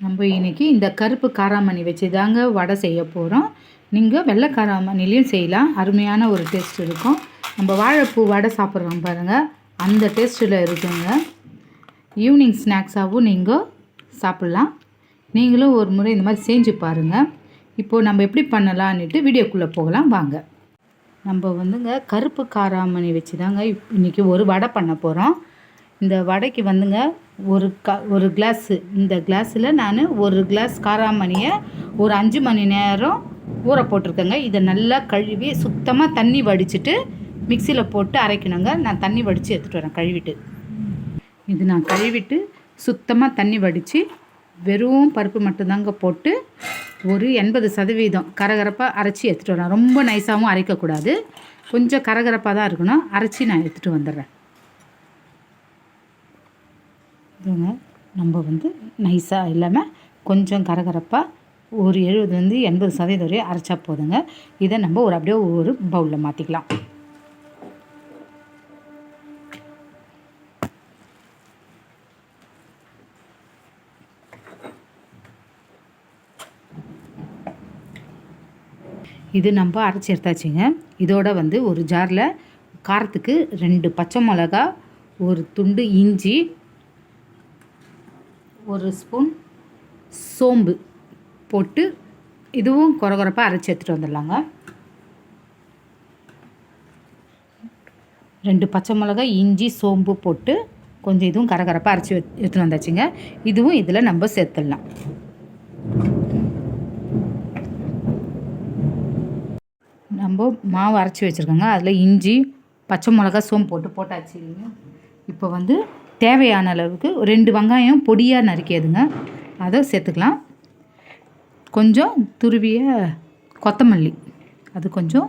நம்ம இன்றைக்கி இந்த கருப்பு காராமணி வச்சு தாங்க வடை செய்ய போகிறோம் நீங்கள் வெள்ளை காராமணிலையும் செய்யலாம். அருமையான ஒரு டேஸ்ட் இருக்கும். நம்ம வாழைப்பூ வடை சாப்பிட்றோம் பாருங்கள் அந்த டேஸ்ட்டில் இருக்குங்க. ஈவினிங் ஸ்நாக்ஸாகவும் நீங்கள் சாப்பிட்லாம். நீங்களும் ஒரு முறை இந்த மாதிரி செஞ்சு பாருங்கள் இப்போது நம்ம எப்படி பண்ணலான்னுட்டு வீடியோக்குள்ளே போகலாம். வாங்க. நம்ம வந்துங்க கருப்பு காராமணி வச்சு தாங்க இப்- ஒரு வடை பண்ண போகிறோம் இந்த வடைக்கு வந்துங்க ஒரு க ஒரு கிளாஸு இந்த கிளாஸில் நான் ஒரு கிளாஸ் காராமணியை ஒரு அஞ்சு மணி நேரம் ஊற போட்டிருக்கேங்க. இதை நல்லா கழுவி சுத்தமாக தண்ணி வடிச்சிட்டு மிக்சியில் போட்டு அரைக்கணுங்க. நான் தண்ணி வடித்து எடுத்துகிட்டு வரேன் கழுவிட்டு. இது நான் கழுவிட்டு சுத்தமாக தண்ணி வடித்து வெறும் பருப்பு மட்டும்தாங்க போட்டு ஒரு எண்பது சதவீதம் கரகரப்பாக அரைச்சி எடுத்துகிட்டு வரேன். ரொம்ப நைஸாகவும் அரைக்கக்கூடாது. கொஞ்சம் கரகரப்பாக தான் இருக்கணும். அரைச்சி நான் எடுத்துகிட்டு வந்துடுறேன். இதுங்க நம்ம வந்து நைஸாக இல்லாமல் கொஞ்சம் கரகரப்பாக ஒரு எழுபது வந்து எண்பது சதவீதம் வரையும் அரைச்சா போதுங்க. இதை நம்ம ஒரு அப்படியே ஒரு பவுலில் மாற்றிக்கலாம் இது நம்ம அரைச்சி எடுத்தாச்சுங்க. இதோட வந்து ஒரு ஜாரில் காரத்துக்கு ரெண்டு பச்சை மிளகா ஒரு துண்டு இஞ்சி ஒரு ஸ்பூன் சோம்பு போட்டு இதுவும் குறகுறப்பாக அரைச்சி எடுத்துகிட்டு வந்துடலாங்க. ரெண்டு பச்சை மிளகாய் இஞ்சி சோம்பு போட்டு கொஞ்சம் இதுவும் கரகரப்பாக அரைச்சி எடுத்துகிட்டு வந்தாச்சுங்க. இதுவும் இதில் நம்ம சேர்த்துடலாம். நம்ம மாவு அரைச்சி வச்சுருக்கோங்க. அதில் இஞ்சி பச்சை மிளகா சோம்பு போட்டு போட்டாச்சு இப்போ வந்து தேவையான அளவுக்கு ரெண்டு வெங்காயம் பொடியாக நறுக்கியதுங்க. அதை சேர்த்துக்கலாம். கொஞ்சம் துருவிய கொத்தமல்லி. அது கொஞ்சம்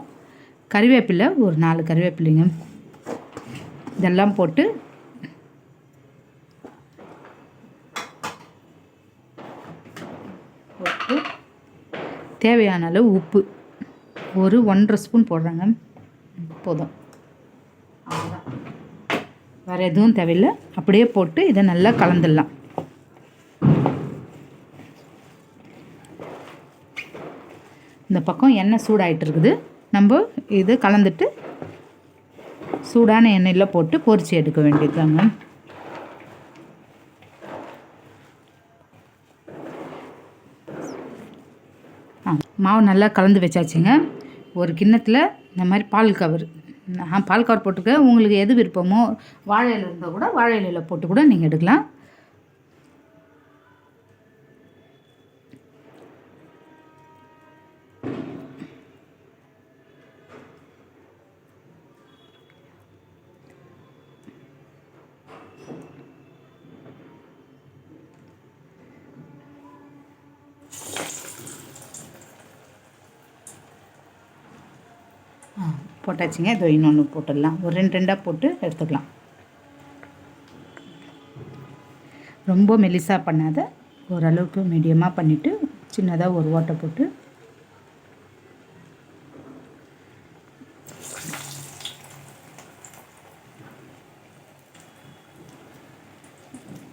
கறிவேப்பிலை ஒரு நாலு கறிவேப்பிலைங்க இதெல்லாம் போட்டு போட்டு தேவையான அளவு உப்பு. ஒரு ஒன்றரை ஸ்பூன் போடுறாங்க. போதும். அவ்வளோதான் வேறு எதுவும் தேவையில்லை. அப்படியே போட்டு இதை நல்லா கலந்துடலாம். இந்த பக்கம் எண்ணெய் சூடாகிட்டு இருக்குது. நம்ம இது கலந்துட்டு சூடான எண்ணெயில் போட்டு பொரிச்சு எடுக்க வேண்டியதுதாங்க. ஆ மாவு நல்லா கலந்து வச்சாச்சுங்க. ஒரு கிண்ணத்தில் இந்த மாதிரி பால் கவர் நான் பால் கவர் உங்களுக்கு எது விருப்பமோ வாழை இலை இருந்தால் கூட வாழை இலையில் போட்டு கூட நீங்கள் எடுக்கலாம். போட்டாச்சுங்க. இதோ இன்னொன்று போட்டுடலாம். ஒரு ரெண்டு ரெண்டாக போட்டு எடுத்துக்கலாம். ரொம்ப மெலிசாக பண்ணாத ஓரளவுக்கு மீடியமாக பண்ணிவிட்டு சின்னதாக ஒரு ஓட்டை போட்டு.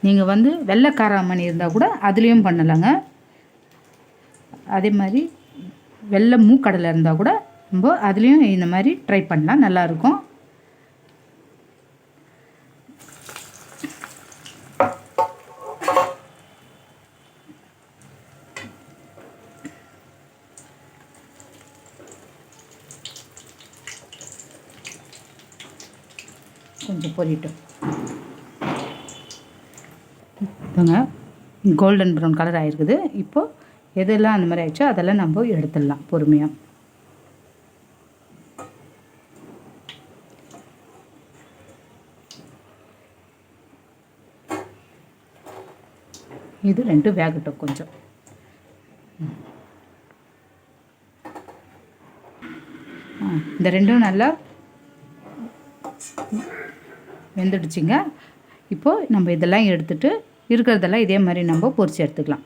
நீங்கள் வந்து வெள்ளை காராமணி இருந்தால் கூட அதுலேயும் பண்ணலாங்க. அதே மாதிரி வெள்ளை மூக்கடலை இருந்தால் கூட நம்ம அதுலேயும் இந்த மாதிரி ட்ரை பண்ணலாம் நல்லாயிருக்கும். கொஞ்சம் பொரியட்டும் இதுங்க கோல்டன் ப்ரௌன் கலர் ஆகிருக்குது இப்போது எதெல்லாம் அந்த மாதிரி ஆயிடுச்சோ அதெல்லாம் நம்ம எடுத்துடலாம் பொறுமையாக இது ரெண்டும் வேகட்டும் கொஞ்சம். இந்த ரெண்டும் நல்லா வெந்துடுச்சுங்க. இப்போது நம்ம இதெல்லாம் எடுத்துட்டு இருக்கிறதெல்லாம் இதே மாதிரி நம்ம பொரிச்சு எடுத்துக்கலாம்.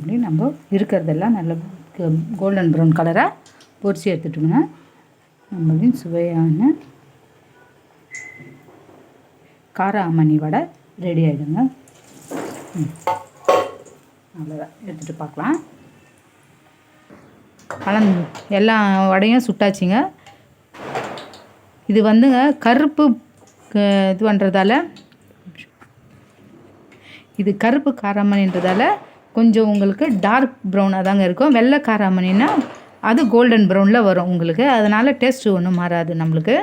இப்படி நம்ம இருக்கிறதெல்லாம் நல்ல கோல்டன் ப்ரௌன் கலராக பொரிச்சு எடுத்துட்டோம்னா நம்மளையும் சுவையான கார அம்மணி வடை ரெடி ஆகிடுங்க ம். அவ்வளோதான் எடுத்துகிட்டு பார்க்கலாம். கலந்து எல்லா வடையும் சுட்டாச்சுங்க. இது வந்துங்க கருப்பு இது பண்ணுறதால இது கருப்பு காரமணின்றதால கொஞ்சம் உங்களுக்கு டார்க் ப்ரௌனாக தாங்க இருக்கும். வெள்ளை காராமணின்னா அது கோல்டன் ப்ரௌனில் வரும் உங்களுக்கு. அதனால் டேஸ்ட்டு ஒன்றும் மாறாது நம்மளுக்கு.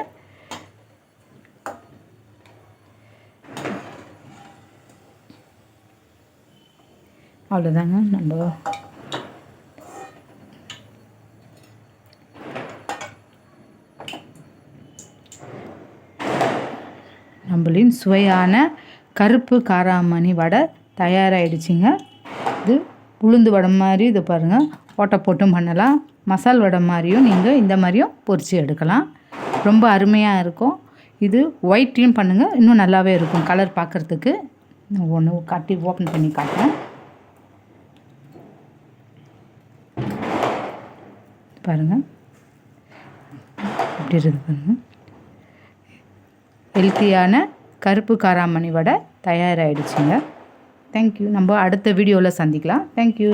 அவ்வளோதாங்க நம்ம நம்மளின் சுவையான கருப்பு காராமணி வடை தயாராகிடுச்சிங்க இது உளுந்து வடை மாதிரி இது பாருங்கள் ஓட்டை போட்டும் பண்ணலாம். மசால் வடை மாதிரியும் நீங்கள் இந்த மாதிரியும் பொரித்து எடுக்கலாம். ரொம்ப அருமையாக இருக்கும். இது ஒயிட்லேயும் பண்ணுங்கள் இன்னும் நல்லாவே இருக்கும் கலர் பார்க்குறதுக்கு ஒன்று காட்டி ஓப்பன் பண்ணி காட்டுறேன். பாருங்கள் இப்படி இருக்குது பாருங்கள் ஹெல்த்தியான கருப்பு காராமணி வடை தயாராகிடுச்சுங்க தேங்க்யூ நம்ம அடுத்த வீடியோவில் சந்திக்கலாம். தேங்க்யூ